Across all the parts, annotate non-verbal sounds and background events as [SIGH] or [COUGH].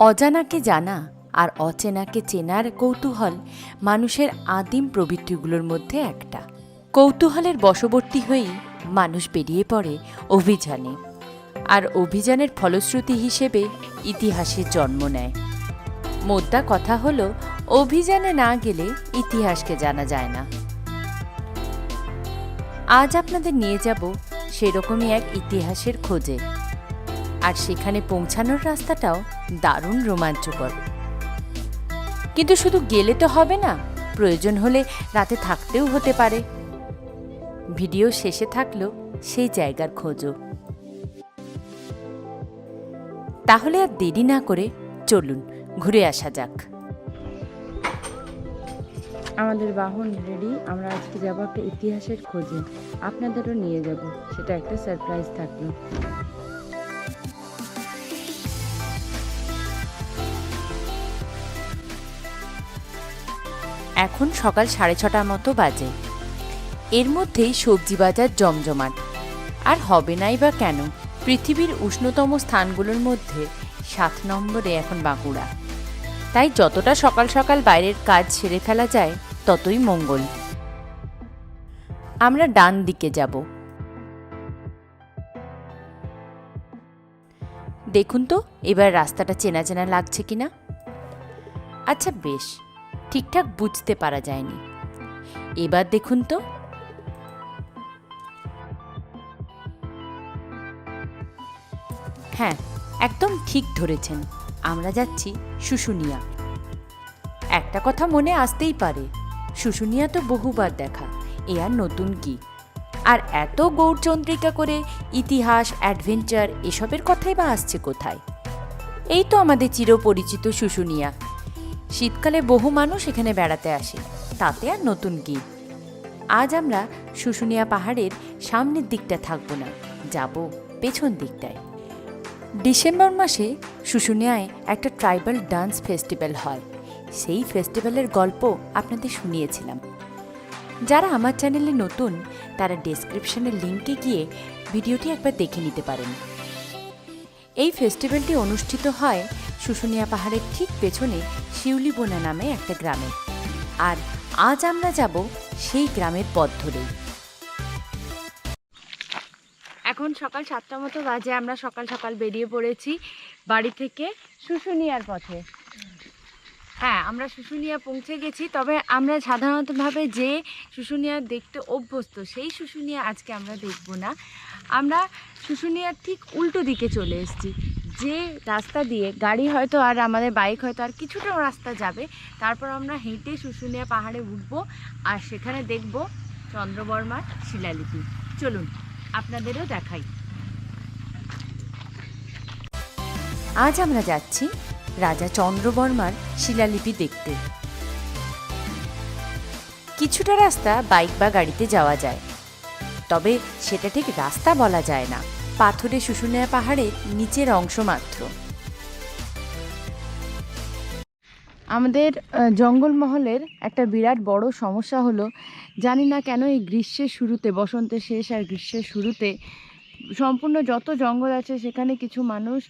অজানাকে জানা আর অচেনাকে চেনার কৌতূহল মানুষের আদিম প্রবৃত্তিগুলোর মধ্যে একটা। কৌতূহলের বশবর্তী হয়েই মানুষ বেরিয়ে পড়ে অভিযানে আর অভিযানের ফলশ্রুতি হিসেবে ইতিহাসের জন্ম নেয়। মোদ্দা কথা হলো, অভিযানে না গেলে ইতিহাসকে জানা যায় না। আজ আপনাদের নিয়ে যাব সেরকমই এক ইতিহাসের খোঁজে। আর সেখানে পৌঁছানোর রাস্তাটাও দারুণ রোমাঞ্চকর। কিন্তু শুধু গেলে তো হবে না, প্রয়োজন হলে রাতে থাকতেও হতে পারে। ভিডিও শেষে থাকল সেই জায়গার খোঁজও। তাহলে আর দেরি না করে চলুন, ঘুরে আসা যাক। আমাদের বাহন রেডি, আমরা আজকে যাব একটা ইতিহাসের খোঁজে। আপনাদেরও নিয়ে যাব, সেটা একটা সারপ্রাইজ থাকল। এখন সকাল সাড়ে ছটার মতো বাজে। এর মধ্যেই সবজি বাজার জমজমাট। আর হবে নাই বা কেন? পৃথিবীর উষ্ণতম স্থানগুলোর মধ্যে সাত নম্বরে এখন বাঁকুড়া। তাই যতটা সকাল সকাল বাইরের কাজ সেরে ফেলা যায়, ততই মঙ্গল। আমরা ডান দিকে যাব। দেখুন তো, এবার রাস্তাটা চেনা চেনা লাগছে কিনা? আচ্ছা বেশ। ঠিকঠাক বুঝতে পারা যায়নি। এবার দেখুন তো। হ্যাঁ একদম ঠিক ধরেছেন। আমরা যাচ্ছি শুশুনিয়া। একটা কথা মনে আসতেই পারে, শুশুনিয়া তো বহুবার দেখা, এ আর নতুন কি? আর এত গৌরচন্দ্রিকা করে ইতিহাস, অ্যাডভেঞ্চার, এসবের কথাই বা আসছে কোথায়? এই তো আমাদের চিরপরিচিত শুশুনিয়া। শীতকালে বহু মানুষ এখানে বেড়াতে আসে। তাতে আর নতুন কি? আজ আমরা শুশুনিয়া পাহাড়ের সামনের দিকটা থাকব না, যাব পেছন দিকটায়। ডিসেম্বর মাসে শুশুনিয়ায় একটা ট্রাইবাল ডান্স ফেস্টিভ্যাল হয়। সেই ফেস্টিভ্যালের গল্প আপনাদের শুনিয়েছিলাম। যারা আমার চ্যানেলে নতুন, তারা ডেসক্রিপশনের লিঙ্কে গিয়ে ভিডিওটি একবার দেখে নিতে পারেন। এই ফেস্টিভ্যালটি অনুষ্ঠিত হয় শুশুনিয়া পাহাড়ের ঠিক পেছনে শিউলিবোনা নামে একটা গ্রামে। আর আজ আমরা যাব সেই গ্রামের পথ ধরেই। এখন সকাল সাতটা মতো বাজে, আমরা সকাল সকাল বেরিয়ে পড়েছি বাড়ি থেকে শুশুনিয়ার পথে। হ্যাঁ আমরা শুশুনিয়া পৌঁছে গেছি, তবে আমরা সাধারণতভাবে যে শুশুনিয়া দেখতে অভ্যস্ত, সেই শুশুনিয়া আজকে আমরা দেখব না। আমরা শুশুনিয়ার ঠিক উল্টো দিকে চলে এসেছি। যে রাস্তা দিয়ে গাড়ি হয়তো আর আমাদের বাইক হয়তো আর কিছুটা রাস্তা যাবে, তারপর আমরা হেঁটে শুশুনিয়া পাহাড়ে উঠব আর সেখানে দেখব চন্দ্রবর্মার শিলালিপি। চলুন, আপনাদেরও দেখাই। আজ আমরা যাচ্ছি রাজা চন্দ্রবর্মার শিলালিপি দেখতে। কিছুটা রাস্তা বাইক বা গাড়িতে যাওয়া যায়, তবে সেটা ঠিক রাস্তা বলা যায় না। পাথরে শুশুনিয়া পাহাড়ের নিচের অংশ মাত্র। আমাদের জঙ্গলমহলের একটা বিরাট বড় সমস্যা হলো, জানি না কেন এই গ্রীষ্মের শুরুতে, বসন্তের শেষ আর গ্রীষ্মের শুরুতে, সম্পূর্ণ যত জঙ্গল আছে, সেখানে কিছু মানুষ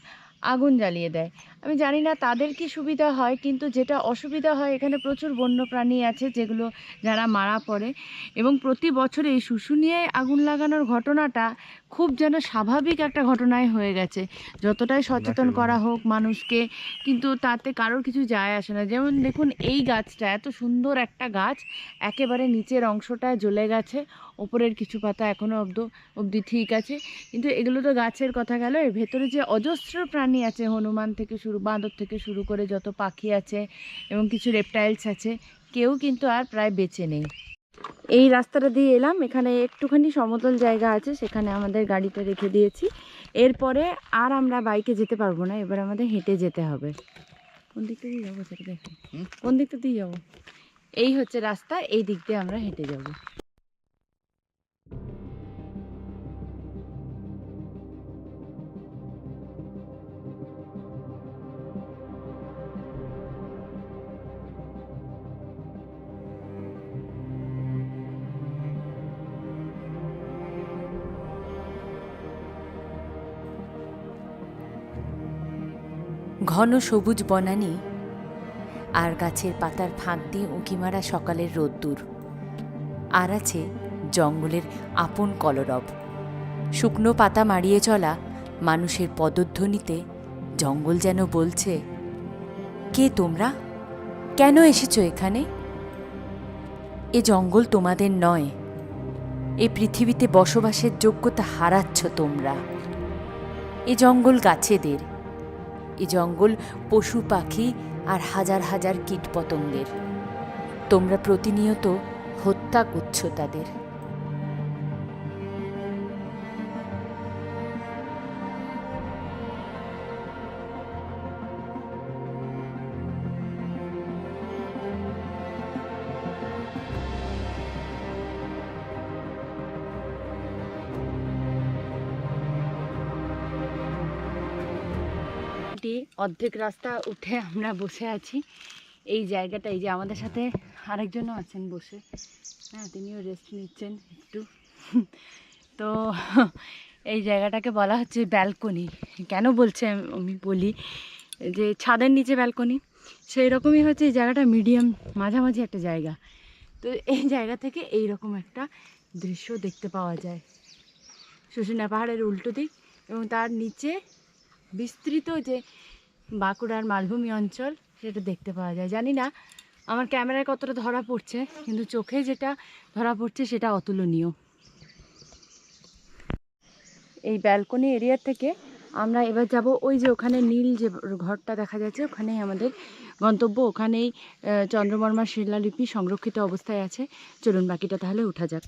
আগুন জ্বালিয়ে দেয়। আমি জানি না তাদের কি সুবিধা হয় কিন্তু যেটা অসুবিধা হয় এখানে প্রচুর বন্য প্রাণী আছে যেগুলো যারা মারা পড়ে। এবং প্রতি বছর এই শুশুনিয়ায় আগুন লাগানোর ঘটনাটা খুব যেন স্বাভাবিক একটা ঘটনায় হয়ে গেছে। যতটাই সচেতন করা হোক মানুষকে কিন্তু তাতে কারোর কিছু যায় আসে না। যেমন দেখুন এই গাছটা এত সুন্দর একটা গাছ একেবারে নিচের অংশটা জ্বলে গেছে। ওপরের কিছু পাতা এখনও অব্দ অবধি ঠিক আছে। কিন্তু এগুলো তো গাছের কথা গেল এর ভেতরে যে অজস্র প্রাণী আছে হনুমান থেকে শুরু, বাঁদর থেকে শুরু করে যত পাখি আছে এবং কিছু রেপটাইলস আছে, কেউ কিন্তু আর প্রায় বেঁচে নেই। এই রাস্তাটা দিয়ে এলাম, এখানে একটুখানি সমতল জায়গা আছে, সেখানে আমাদের গাড়িটা রেখে দিয়েছি। এরপরে আর আমরা বাইকে যেতে পারব না, এবার আমাদের হেঁটে যেতে হবে। কোন দিকটা দিয়ে যাব সেটা দেখো। কোন দিকটা দিয়ে যাব? এই হচ্ছে রাস্তা, এই দিক দিয়ে আমরা হেঁটে যাব। ঘন সবুজ বনানি, আর গাছের পাতার ফাঁক দিয়ে উঁকি মারা সকালের রোদ্দুর। আর আছে জঙ্গলের আপন কলরব। শুকনো পাতা মাড়িয়ে চলা মানুষের পদধ্বনিতে জঙ্গল যেন বলছে, কে তোমরা? কেন এসেছ এখানে? এ জঙ্গল তোমাদের নয়। এ পৃথিবীতে বসবাসের যোগ্যতা হারাচ্ছ তোমরা। এ জঙ্গল গাছেদের এ জঙ্গল পশু পাখি আর হাজার হাজার কীটপতঙ্গের। তোমরা প্রতিনিয়ত হত্যা করছ তাদের। অর্ধেক রাস্তা উঠে আমরা বসে আছি। এই জায়গাটা, এই যে আমাদের সাথে আরেকজনও আছেন বসে। হ্যাঁ তিনিও রেস্ট নিচ্ছেন একটু। তো এই জায়গাটাকে বলা হচ্ছে ব্যালকনি কেন বলছে আমি বলি, যে ছাদের নিচে ব্যালকনি সেই রকমই হচ্ছে এই জায়গাটা মিডিয়াম মাঝামাঝি একটা জায়গা। তো এই জায়গা থেকে এই রকম একটা দৃশ্য দেখতে পাওয়া যায়। শুশুনিয়া পাহাড়ের উল্টো দিক এবং তার নিচে বিস্তৃত যে বাঁকুড়ার মালভূমি অঞ্চল সেটা দেখতে পাওয়া যায়। জানি না আমার ক্যামেরায় কতটা ধরা পড়ছে কিন্তু চোখে যেটা ধরা পড়ছে সেটা অতুলনীয়। এই ব্যালকনি এরিয়া থেকে আমরা এবার যাব ওই যে ওখানে নীল যে ঘরটা দেখা যাচ্ছে ওখানেই আমাদের গন্তব্য। ওখানেই আহ, চন্দ্রবর্মার শিলালিপি সংরক্ষিত অবস্থায় আছে। চলুন বাকিটা তাহলে উঠা যাক।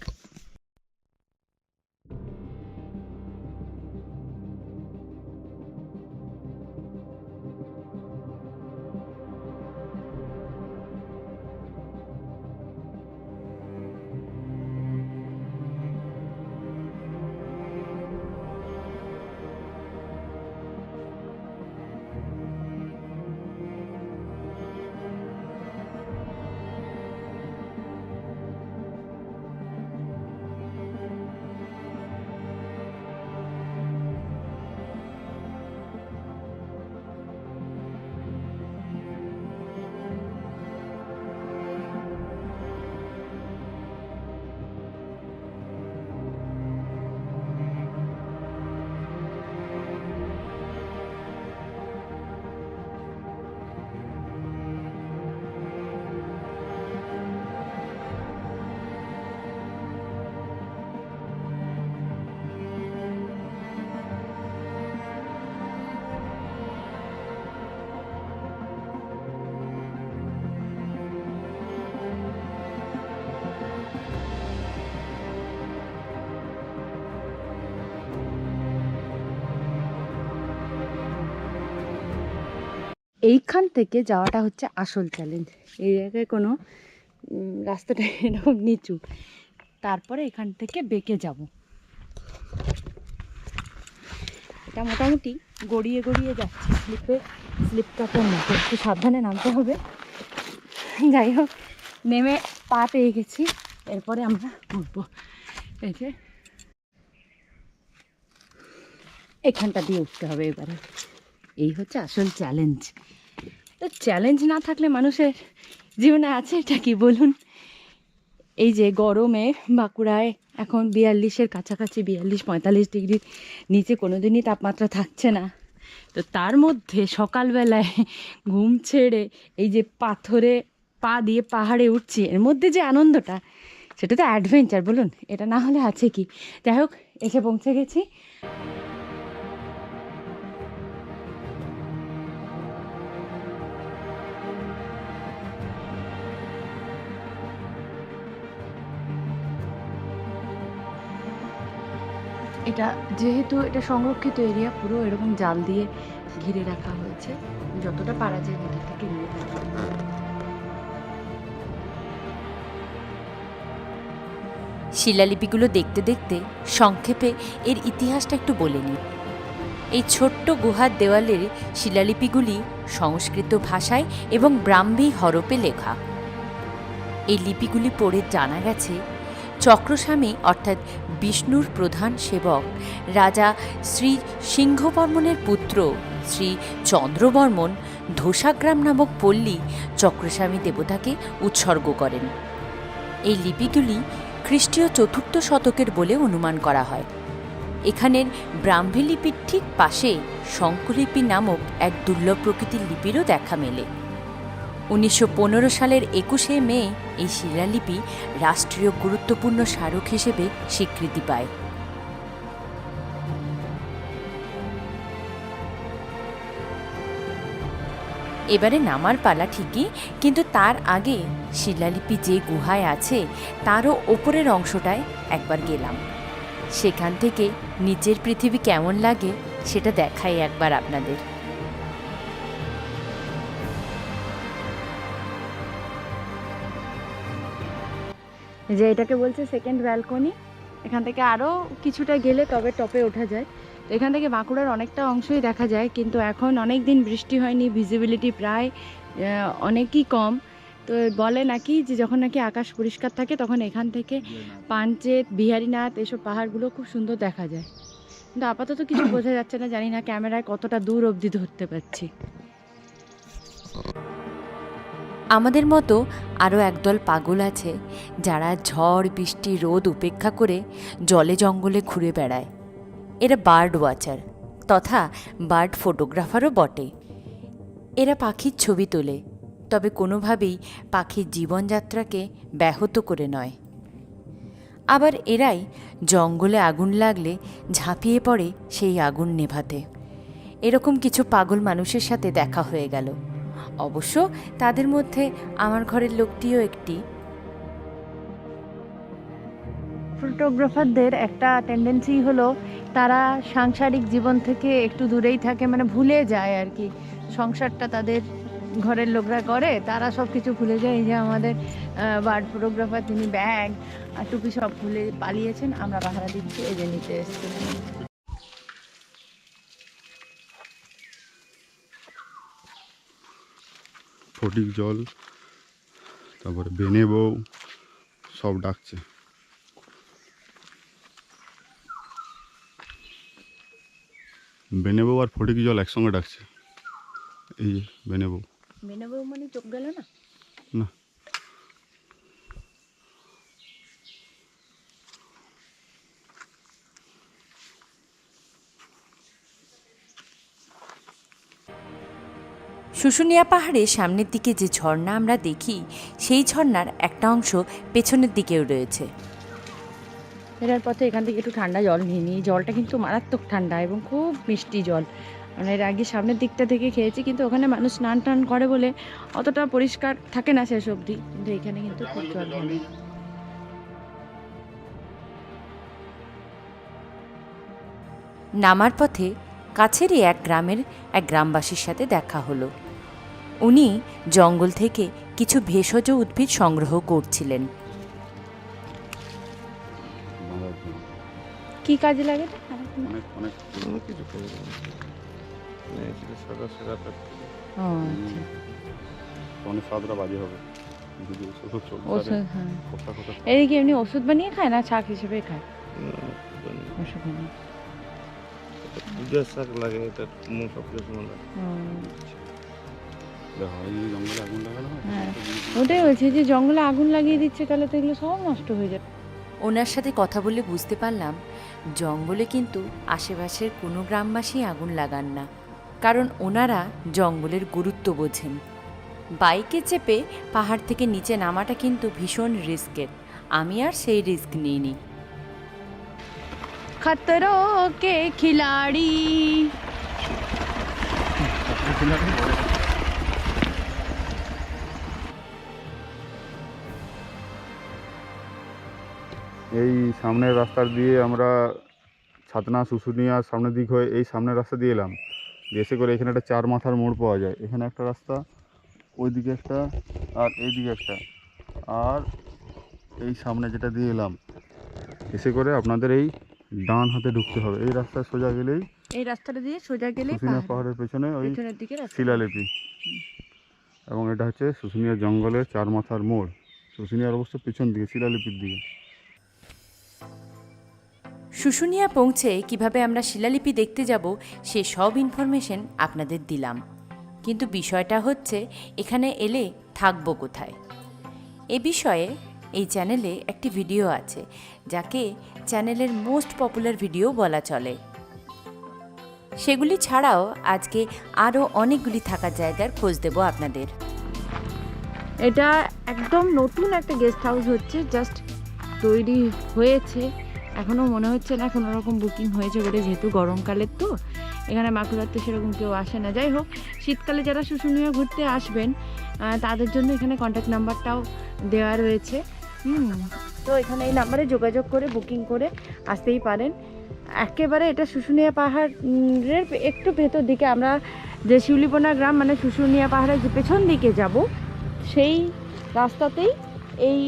এইখান থেকে যাওয়াটা হচ্ছে আসল চ্যালেঞ্জ এই জায়গায় কোনো রাস্তাটা [LAUGHS] এরকম নিচু। তারপরে এখান থেকে বেঁকে যাব। এটা মোটামুটি গড়িয়ে গড়িয়ে যাচ্ছে। স্লিপে, স্লিপ কাটার মতো। একটু সাবধানে নামতে হবে। যাই হোক, নেমে পা পেয়ে গেছি। এরপরে আমরা উঠবো। এই যে, এখানটা দিয়ে উঠতে হবে এবারে। এই হচ্ছে আসল চ্যালেঞ্জ তো চ্যালেঞ্জ না থাকলে মানুষের জীবনে আছে এটা কি বলুন? এই যে গরমে বাঁকুড়ায় এখন বিয়াল্লিশের কাছাকাছি, বিয়াল্লিশ, পঁয়তাল্লিশ ডিগ্রির নিচে কোনো দিনই তাপমাত্রা থাকছে না। তো তার মধ্যে সকালবেলায় ঘুম ছেড়ে এই যে পাথরে পা দিয়ে পাহাড়ে উঠছি, এর মধ্যে যে আনন্দটা, সেটা তো অ্যাডভেঞ্চার বলুন, এটা না হলে আছে কি? যাই হোক, এসে পৌঁছে গেছি। এটা যেহেতু এটা সংরক্ষিত এরিয়া পুরো এরকম জাল দিয়ে ঘিরে রাখা হয়েছে। যতটা পারা যায় ভেতর থেকে নিয়ে। শিলালিপিগুলো দেখতে দেখতে সংক্ষেপে এর ইতিহাসটা একটু বলে নিই। এই ছোট্ট গুহার দেওয়ালের শিলালিপিগুলি সংস্কৃত ভাষায় এবং ব্রাহ্মী হরপে লেখা। এই লিপিগুলি পড়ে জানা গেছে চক্রস্বামী, অর্থাৎ বিষ্ণুর প্রধান সেবক। রাজা শ্রী সিংহবর্মনের পুত্র, শ্রী চন্দ্রবর্মন ধোসাগ্রাম নামক পল্লী চক্রস্বামী দেবতাকে উৎসর্গ করেন। এই লিপিগুলি খ্রিস্টীয় চতুর্থ শতকের বলে অনুমান করা হয়। এখানের ব্রাহ্মী লিপির ঠিক পাশে শঙ্কলিপি নামক এক দুর্লভ প্রকৃতির লিপিরও দেখা মেলে। উনিশশো পনেরো সালের একুশে মে এই শিলালিপি রাষ্ট্রীয় গুরুত্বপূর্ণ স্মারক হিসেবে স্বীকৃতি পায়। এবারে নামার পালা ঠিকই, কিন্তু তার আগে শিলালিপি যে গুহায় আছে, তারও ওপরের অংশটায় একবার গেলাম। সেখান থেকে নিচের পৃথিবী কেমন লাগে, সেটা দেখাই একবার আপনাদের। যে এটাকে বলছে সেকেন্ড ব্যালকনি এখান থেকে আরও কিছুটা গেলে তবে টপে ওঠা যায়। তো এখান থেকে বাঁকুড়ার অনেকটা অংশই দেখা যায় কিন্তু এখন অনেক দিন বৃষ্টি হয়নি ভিজিবিলিটি প্রায় অনেকই কম। তো বলে নাকি যে যখন নাকি আকাশ পরিষ্কার থাকে তখন এখান থেকে পাঞ্চেত বিহারীনাথ এসব পাহাড়গুলো খুব সুন্দর দেখা যায়। কিন্তু আপাতত কিছু বোঝা যাচ্ছে না জানি না ক্যামেরায় কতটা দূর অবধি ধরতে পারছি। আমাদের মতো আরও একদল পাগল আছে যারা ঝড়, বৃষ্টি, রোদ উপেক্ষা করে জলে জঙ্গলে ঘুরে বেড়ায়। এরা বার্ড ওয়াচার তথা বার্ড ফটোগ্রাফারও বটে। এরা পাখির ছবি তোলে, তবে কোনোভাবেই পাখির জীবনযাত্রাকে ব্যাহত করে নয়। আবার এরাই জঙ্গলে আগুন লাগলে ঝাঁপিয়ে পড়ে সেই আগুন নেভাতে। এরকম কিছু পাগল মানুষের সাথে দেখা হয়ে গেল। অবশ্য তাদের মধ্যে আমার ঘরের লোকটিও একটি। ফটোগ্রাফারদের একটা টেন্ডেন্সি হলো তারা সাংসারিক জীবন থেকে একটু দূরেই থাকে মানে ভুলে যায় আর কি। সংসারটা তাদের ঘরের লোকরা করে, তারা সব কিছু ভুলে যায়। এই যে আমাদের বার্ড ফটোগ্রাফার, তিনি ব্যাগ আর টুপি সব ভুলে পালিয়েছেন, আমরা পাহারা দিচ্ছি, এই যে নিতে এসেছি। ফটিক জল তারপরে বেনে বউ সব ডাকছে। বেনে বউ আর ফটিক জল একসঙ্গে ডাকছে। এই যে বেনে বউ। মেনে মানে চোখ গেল না? না। শুশুনিয়া পাহাড়ে সামনের দিকে যে ঝর্ণা আমরা দেখি সেই ঝর্ণার একটা অংশ পেছনের দিকেও রয়েছে। ফেরার পথে এখান থেকে একটু ঠান্ডা জল নিয়ে নিই। জলটা কিন্তু মারাত্মক ঠান্ডা এবং খুব মিষ্টি জল। মানে এর আগে সামনের দিকটা থেকে খেয়েছি কিন্তু ওখানে মানুষ স্নান টান করে বলে অতটা পরিষ্কার থাকে না শেষ অবধি। কিন্তু এখানে কিন্তু খুব জল ভালো নামার পথে কাছেরই এক গ্রামের এক গ্রামবাসীর সাথে দেখা হলো। উনি জঙ্গল থেকে কিছু ভেষজ উদ্ভিদ সংগ্রহ করছিলেন। কি কাজে লাগে? অনেক অনেক অনেক কিছু করে মানে সেটা সাদা সাদা ও আচ্ছা। হ্যাঁ। এদিকে এমনি ওষুধ বানিয়ে খায় না শাক হিসেবে খায়? ওষুধ বানিয়ে শাক লাগে এটা সব কিছু লাগে। হ্যাঁ ওটাই বলছি যে জঙ্গলে আগুন লাগিয়ে দিচ্ছে তাহলে তো এগুলো সব নষ্ট হয়ে যাবে। ওনার সাথে কথা বলে বুঝতে পারলাম জঙ্গলে কিন্তু আশেপাশের কোনো গ্রামবাসী আগুন লাগান না। কারণ ওনারা জঙ্গলের গুরুত্ব বোঝেন। বাইকে চেপে পাহাড় থেকে নিচে নামাটা কিন্তু ভীষণ রিস্কের। আমি আর সেই রিস্ক নিইনি। খতরো কে খিলাড়ি? এই সামনের রাস্তা দিয়ে আমরা ছাতনা শুশুনিয়া সামনের দিক হয়ে এই সামনের রাস্তা দিয়ে এলাম। দিয়ে এসে করে এখানে একটা চার মাথার মোড় পাওয়া যায়। এখানে একটা রাস্তা ওই দিকে একটা আর এই দিকে একটা। আর এই সামনে যেটা দিয়ে এলাম এসে করে আপনাদের এই ডান হাতে ঢুকতে হবে। এই রাস্তায় সোজা গেলেই এই রাস্তাটা দিয়ে সোজা গেলে শুশুনিয়া পাহাড়ের পেছনে ওই রাস্তা। শিলালিপি। এবং এটা হচ্ছে শুশুনিয়া জঙ্গলের চার মাথার মোড়। শুশুনিয়ার অবশ্য পিছন দিকে শিলালিপির দিকে। শুশুনিয়া পৌঁছে কীভাবে আমরা শিলালিপি দেখতে যাব, সে সব ইনফরমেশন আপনাদের দিলাম। কিন্তু বিষয়টা হচ্ছে, এখানে এলে থাকব কোথায়? এ বিষয়ে এই চ্যানেলে একটি ভিডিও আছে, যাকে চ্যানেলের মোস্ট পপুলার ভিডিও বলা চলে। সেগুলি ছাড়াও আজকে আরও অনেকগুলি থাকার জায়গার খোঁজ দেব আপনাদের। এটা একদম নতুন একটা গেস্ট হাউস হচ্ছে জাস্ট তৈরি হয়েছে। এখনও মনে হচ্ছে না কোনো রকম বুকিং হয়েছে বলে, যেহেতু গরমকালের তো। এখানে বাঁকুড়াতে সেরকম কেউ আসে না। যাই হোক, শীতকালে যারা শুশুনিয়া ঘুরতে আসবেন তাদের জন্য এখানে কন্ট্যাক্ট নাম্বারটাও দেওয়া রয়েছে। তো এখানে এই নাম্বারে যোগাযোগ করে বুকিং করে আসতেই পারেন। একেবারে এটা শুশুনিয়া পাহাড়ের একটু ভেতর দিকে, আমরা যে শিউলিপোনা গ্রাম মানে শুশুনিয়া পাহাড়ের যে পেছন দিকে যাব, সেই রাস্তাতেই এই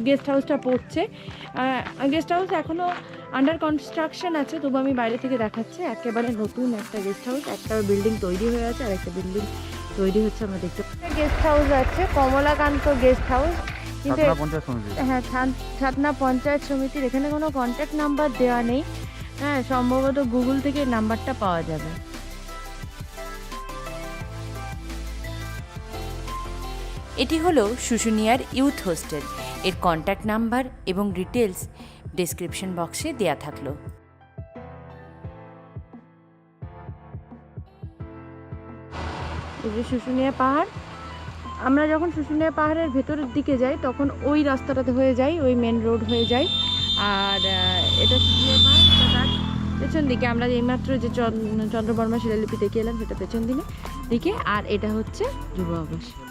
গেস্ট হাউসটা পড়ছে। গেস্ট হাউস এখনও আন্ডার কনস্ট্রাকশন আছে তবু আমি বাইরে থেকে দেখাচ্ছি। একেবারে নতুন একটা গেস্ট হাউস একটা বিল্ডিং তৈরি হয়ে আছে আর একটা বিল্ডিং তৈরি হচ্ছে আমরা দেখতে গেস্ট হাউস আছে কমলাকান্ত গেস্ট হাউস। কিন্তু হ্যাঁ ছান- ছাতনা পঞ্চায়েত সমিতির এখানে কোনো কন্ট্যাক্ট নাম্বার দেওয়া নেই। হ্যাঁ সম্ভবত গুগল থেকে নাম্বারটা পাওয়া যাবে। এটি হলো শুশুনিয়ার ইউথ হোস্টেল। এর কন্ট্যাক্ট নাম্বার এবং ডিটেলস ডেসক্রিপশন বক্সে দেয়া থাকল। এই শুশুনিয়া পাহাড়, আমরা যখন শুশুনিয়া পাহাড়ের ভেতরের দিকে যাই, তখন ওই রাস্তাটাতে হয়ে যাই, ওই মেন রোড হয়ে যায় আর এটা শুশুনিয়া পাহাড় পেছন দিকে। আমরা এইমাত্র যে চন্দ্র- চন্দ্রবর্মা শিলালিপি দেখে এলাম, সেটা পেছন দিকে দিকে। আর এটা হচ্ছে যুব আবাস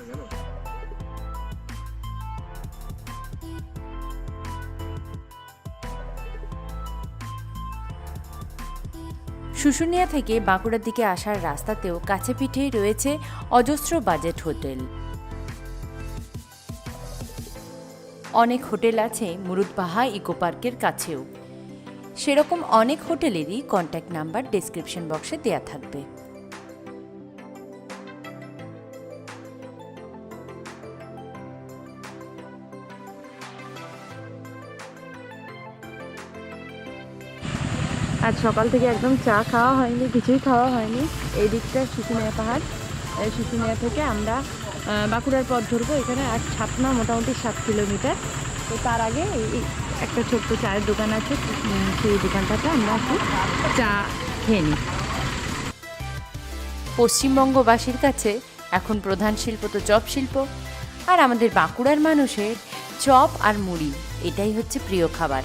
শুশুনিয়া থেকে বাঁকুড়ার দিকে আসার রাস্তাতেও কাছে পিঠেই রয়েছে অজস্র বাজেট হোটেল। অনেক হোটেল আছে মুরুদবাহা ইকো পার্কের কাছেও। সেরকম অনেক হোটেলেরই কন্ট্যাক্ট নাম্বার ডেসক্রিপশন বক্সে দেয়া থাকবে। আজ সকাল থেকে একদম চা খাওয়া হয়নি, কিছুই খাওয়া হয়নি। এই দিকটা শুশুনিয়া পাহাড়। এই থেকে আমরা বাঁকুড়ার পথ ধরবো। এখানে এক ছাপনা মোটামুটি সাত কিলোমিটার। তো তার আগে এই একটা ছোট্ট চায়ের দোকান আছে। সেই দোকানটাতে আমরা চা খেয়ে নিই। পশ্চিমবঙ্গবাসীর কাছে এখন প্রধান শিল্প তো চপ শিল্প। আর আমাদের বাঁকুড়ার মানুষের চপ আর মুড়ি, এটাই হচ্ছে প্রিয় খাবার।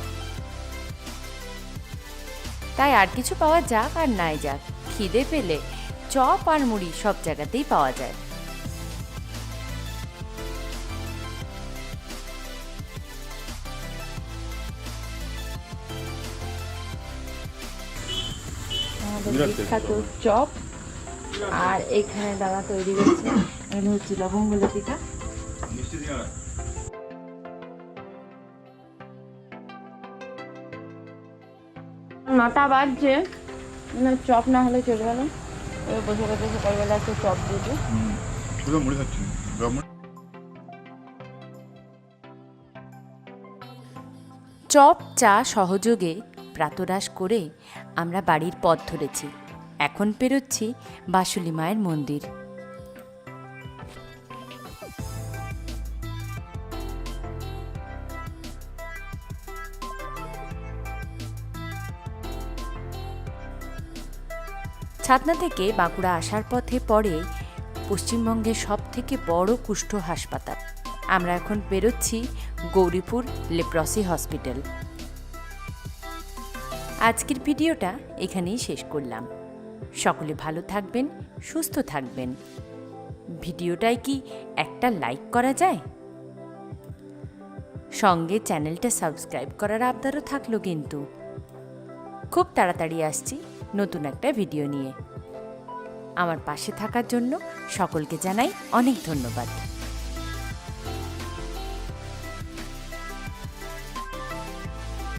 তাই আর কিছু পাওয়া যাক আর নাই যাক। খিদে পেলে চপ আর মুড়ি সব জায়গাতেই পাওয়া যায়। আমাদের বিখ্যাত চপ। আর এখানে দাদা তৈরি করছে এখানে হচ্ছে লবঙ্গ লতিকা নটা বাজছে। না চপ না হলে চলবে না। এবার বসে বসে সকালবেলা একটু চপ খাচ্ছি। চপ চা সহযোগে প্রাতরাশ করে আমরা বাড়ির পথ ধরেছি। এখন পেরোচ্ছি বাসুলি মায়ের মন্দির। ছাতনা থেকে বাঁকুড়া আসার পথে পড়ে পশ্চিমবঙ্গের সব থেকে বড় কুষ্ঠ হাসপাতাল। আমরা এখন বেরোচ্ছি গৌরীপুর লেপ্রসি হসপিটাল। আজকের ভিডিওটা এখানেই শেষ করলাম। সকলে ভালো থাকবেন, সুস্থ থাকবেন। ভিডিওটায় কি একটা লাইক করা যায়? সঙ্গে চ্যানেলটা সাবস্ক্রাইব করার আবদারও থাকল কিন্তু। খুব তাড়াতাড়ি আসছি। নতুন একটা ভিডিও নিয়ে। আমার পাশে থাকার জন্য সকলকে জানাই অনেক ধন্যবাদ।